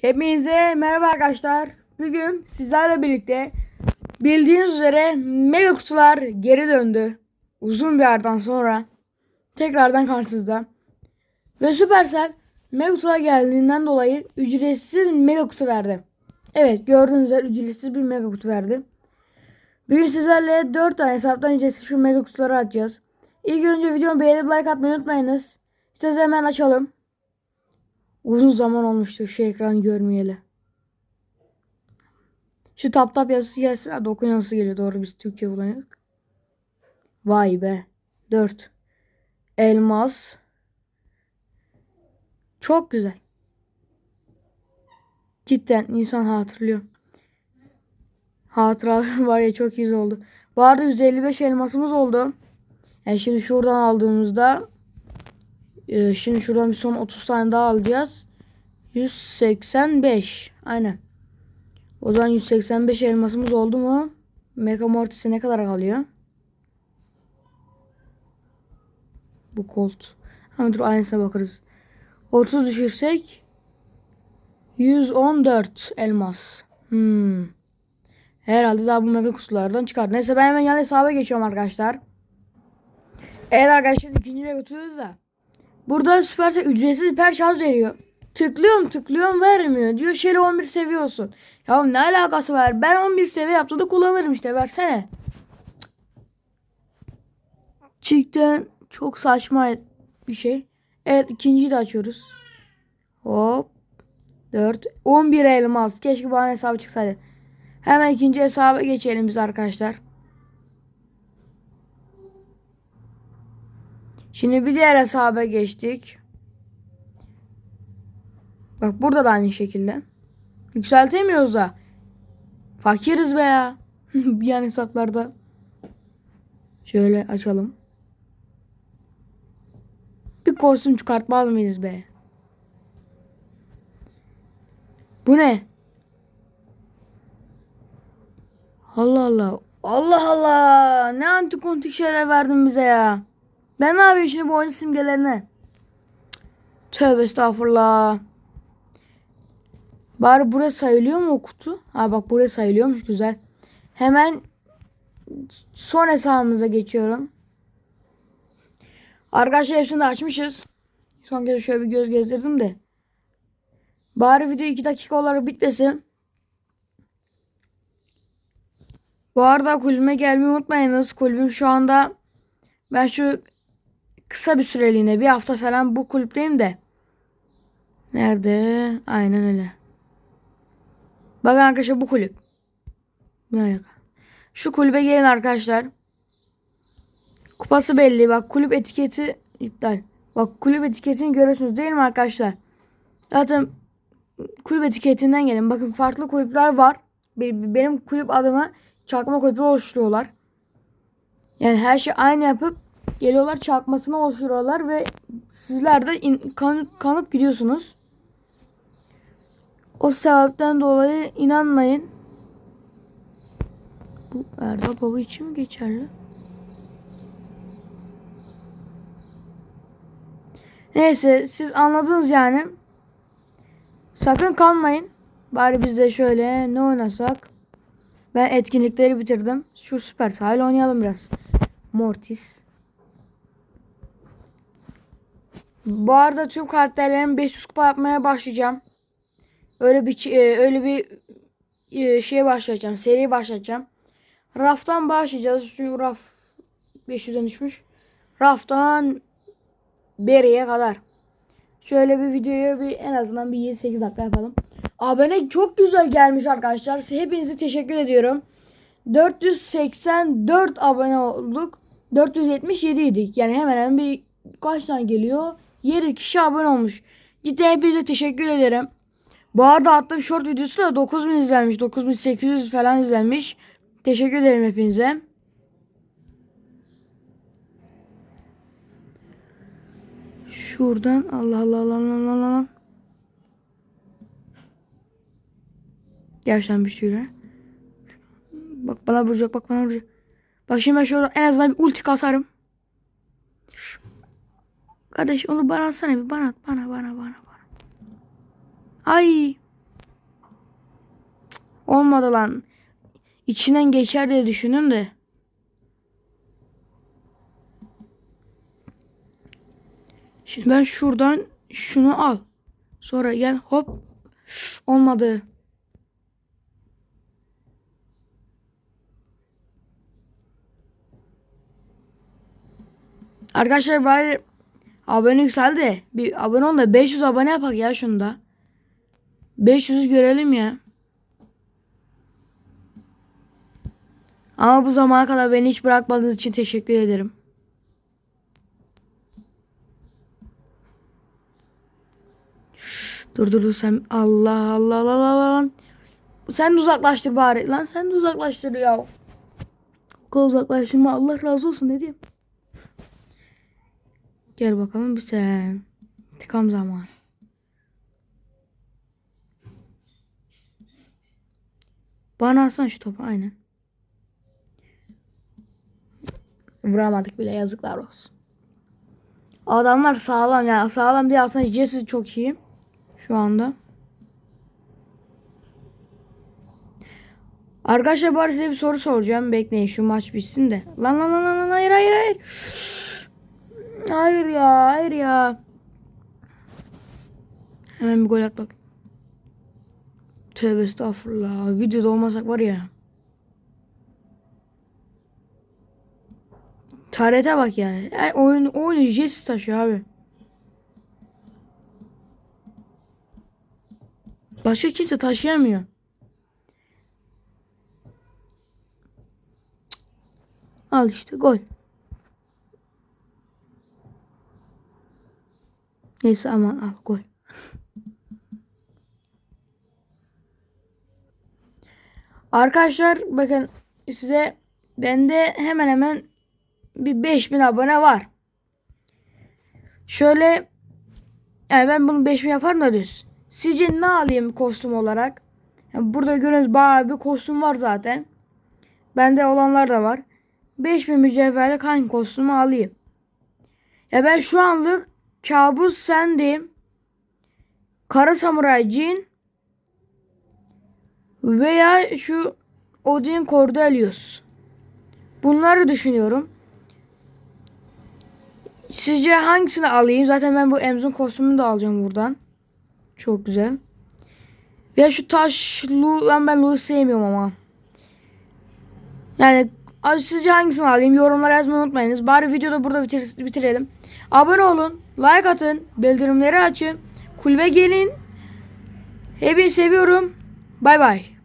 Hepinize merhaba arkadaşlar. Bugün sizlerle birlikte bildiğiniz üzere mega kutular geri döndü. Uzun bir aradan sonra tekrardan karşınızda. Ve Supercell mega kutular geldiğinden dolayı ücretsiz mega kutu verdi. Evet gördüğünüz üzere ücretsiz bir mega kutu verdi. Bugün sizlerle 4 tane hesaptan ücretsiz şu mega kutuları açacağız. İlk önce videomu beğenip like atmayı unutmayınız. İsterseniz hemen açalım. Uzun zaman olmuştu şu ekranı görmeyeli. Şu tap tap yazısı gelsin. Ha, dokun yazısı geliyor. Doğru biz Türkçe kullanıyoruz. Vay be. 4. Elmas. Çok güzel. Cidden insan hatırlıyor. Hatıralar var ya çok iyi oldu. Bu arada 155 elmasımız oldu. Yani şimdi şuradan aldığımızda ee, şimdi şuradan bir son 30 tane daha alacağız. 185. Aynen. O zaman 185 elmasımız oldu mu? Mega Mortis'e ne kadar kalıyor? Bu Colt. Hemen dur aynısına bakarız. 30 düşürsek 114 elmas. Hmm. Herhalde daha bu mega kutulardan çıkar. Neyse ben hemen yan hesaba geçiyorum arkadaşlar. Evet arkadaşlar ikinci mega kutuyuz da. Burada Supercell ücretsiz hiper şarj veriyor. Tıklıyorum tıklıyorum vermiyor. Diyor şöyle 11 seviye olsun. Ya ne alakası var? Ben 11 seviye yaptığımda kullanırım işte versene. Cidden çok saçma bir şey. Evet ikinciyi de açıyoruz. Hop. 4. 11 elmas. Keşke bana hesabı çıksaydı. Hemen ikinci hesaba geçelim biz arkadaşlar. Şimdi bir diğer hesaba geçtik. Bak burada da aynı şekilde. Yükseltemiyoruz da. Fakiriz be ya. bir yan hesaplarda. Şöyle açalım. Bir kostüm çıkartmaz mıyız be? Bu ne? Allah Allah. Allah Allah. Ne antikontik şeyler verdin bize ya. Ben ne yapayım şimdi bu oyun simgelerine? Tövbe estağfurullah. Bari buraya sayılıyor mu o kutu? Ha bak buraya sayılıyormuş güzel. Hemen son hesabımıza geçiyorum. Arkadaşlar hepsini de açmışız. Son kez şöyle bir göz gezdirdim de. Bari video 2 dakika olarak bitmesin. Bu arada kulübüme gelmeyi unutmayınız. Kulübüm şu anda ben şu kısa bir süreliğine bir hafta falan bu kulüpteyim de. Nerede? Aynen öyle. Bakın arkadaşlar bu kulüp. Ne alaka? Şu kulübe gelin arkadaşlar. Kupası belli. Bak kulüp etiketi iptal. Bak kulüp etiketini görüyorsunuz değil mi arkadaşlar? Zaten kulüp etiketinden gelin. Bakın farklı kulüpler var. Benim kulüp adımı çakma kulüpler oluşturuyorlar. Yani her şey aynı yapıp geliyorlar çakmasını oluşturuyorlar ve sizler de in, kanıp, kanıp gidiyorsunuz. O sebepten dolayı inanmayın. Bu Erdal Baba için mi geçerli? Neyse siz anladınız yani. Sakın kalmayın. Bari biz de şöyle ne oynasak. Ben etkinlikleri bitirdim. Şu süper sahil oynayalım biraz. Mortis. Bu arada tüm karakterlerin 500 kupa yapmaya başlayacağım. Öyle bir e, öyle bir e, şeye başlayacağım. Seri başlayacağım. Raftan başlayacağız. Çünkü raf 500'den düşmüş. Raftan beriye kadar. Şöyle bir videoyu bir en azından bir 7-8 dakika yapalım. Abone çok güzel gelmiş arkadaşlar. Hepinize teşekkür ediyorum. 484 abone olduk. 477 idik. Yani hemen hemen bir kaç tane geliyor? 7 kişi abone olmuş. Cidden hepinize teşekkür ederim. Bu arada attığım short videosu da 9000 izlenmiş. 9800 falan izlenmiş. Teşekkür ederim hepinize. Şuradan Allah Allah Allah Allah Allah Allah. Gerçekten bir şeyler. Bak bana vuracak bak bana vuracak. Bak şimdi ben şurada en azından bir ulti kasarım. Kardeş onu bana atsana bir bana bana bana bana bana. Ay Olmadı lan. İçinden geçer diye düşündüm de. Şimdi ben şuradan şunu al. Sonra gel hop. Olmadı. Arkadaşlar bari abone yükseldi. Bir abone ol da 500 abone yapak ya şunda. 500'ü görelim ya. Ama bu zamana kadar beni hiç bırakmadığınız için teşekkür ederim. Dur dur dur sen Allah Allah Allah Allah Allah. Sen de uzaklaştır bari. Lan sen de uzaklaştır ya. Uzaklaştırma Allah razı olsun ne diyeyim. Gel bakalım bir sen. Tıkam zamanı. Bana alsana şu topu aynen. Vuramadık bile yazıklar olsun. Adamlar sağlam yani sağlam diye aslında Jesse çok iyi. Şu anda. Arkadaşlar bari size bir soru soracağım. Bekleyin şu maç bitsin de. Lan lan lan lan hayır hayır hayır. Hayır ya hayır ya. Hemen bir gol at bak. Tövbe estağfurullah. Videoda olmasak var ya. Tarete bak ya. Yani oyun oyun jest taşıyor abi. Başka kimse taşıyamıyor. Al işte gol. Neyse aman al gol. Arkadaşlar bakın size bende hemen hemen bir 5000 abone var. Şöyle yani ben bunu 5000 yaparım da düz. Sizce ne alayım kostüm olarak? Yani burada görüyorsunuz bayağı bir kostüm var zaten. Bende olanlar da var. 5000 mücevherlik hangi kostümü alayım? Ya ben şu anlık kabus sendim. Kara samuray cin veya şu Odin Cordelius. Bunları düşünüyorum. Sizce hangisini alayım? Zaten ben bu Emz'in kostümünü de alacağım buradan. Çok güzel. Ve şu taş Lu ben ben Lu'yu sevmiyorum ama. Yani abi sizce hangisini alayım? Yorumlara yazmayı unutmayınız. Bari videoda burada bitir bitirelim. Abone olun, like atın, bildirimleri açın. Kulübe gelin. Hepinizi seviyorum. Bay bay.